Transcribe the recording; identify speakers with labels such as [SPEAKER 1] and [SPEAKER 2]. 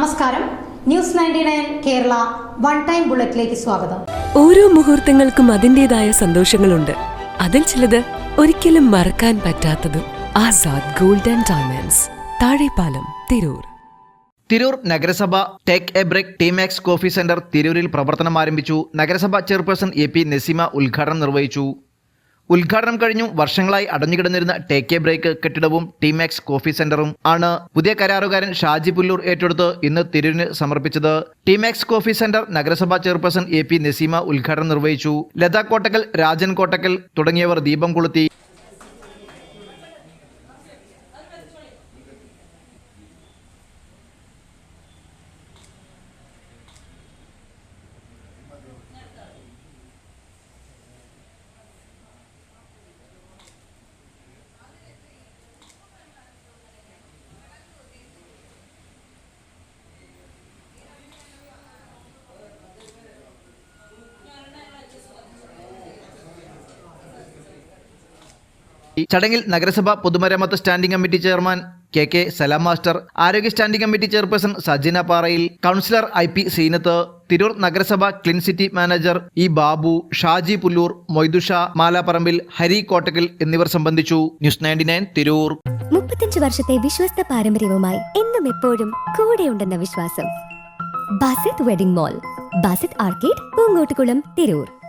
[SPEAKER 1] നമസ്കാരം. News ninety nine Kerala one time ബുള്ളറ്റിലേക്ക് സ്വാഗതം.
[SPEAKER 2] ഓരോ മുഹൂർത്തങ്ങൾക്കും അതിന്റെതായ സന്തോഷങ്ങളുണ്ട്. അതിൽ ചിലത് ഒരിക്കലും മറക്കാൻ പറ്റാത്തതും. Azad golden and diamonds. Thazhepalam Tirur.
[SPEAKER 3] Tirur നഗരസഭ take a break Teamax coffee center തിരൂരിൽ പ്രവർത്തനം ആരംഭിച്ചു. നഗരസഭ ചെയർപേഴ്സൺ എ പി നസീമ ഉദ്ഘാടനം നിർവഹിച്ചു. ഉദ്ഘാടനം കഴിഞ്ഞു. വർഷങ്ങളായി അടഞ്ഞുകിടന്നിരുന്ന ടേക്ക് എ ബ്രേക്ക് കെട്ടിടവും ടീമാക്സ് കോഫി സെന്ററും ആണ് പുതിയ കരാറുകാരൻ ഷാജി പുല്ലൂർ ഏറ്റെടുത്ത് ഇന്ന് തിരൂരിന് സമർപ്പിച്ചത്. ടീമാക്സ് കോഫി സെന്റർ നഗരസഭാ ചെയർപേഴ്സൺ എ പി നസീമ ഉദ്ഘാടനം നിർവഹിച്ചു. ലതാ കോട്ടക്കൽ രാജൻ കോട്ടക്കൽ തുടങ്ങിയവർ ദീപം കൊളുത്തി. ഈ ചടങ്ങിൽ നഗരസഭ പൊതുമരാമത്ത് standing committee chairman K K Salam master ആരോഗ്യ standing committee chairperson Sajina Parayil councillor I P Zeenath Tirur നഗരസഭ clean city manager E Babu Shaji Pulloor Moidusha Malapparambil Hari Kottakkal എന്നിവർ സംബന്ധിച്ചു. News ninety nine Tirur.
[SPEAKER 4] മുപ്പത്തഞ്ച് വർഷത്തെ വിശ്വസ്ത പാരമ്പര്യവുമായി എന്നും എപ്പോഴും കൂടെയുണ്ടെന്ന വിശ്വാസം. Basith wedding mall Basith arcade Poongottukulam Tirur.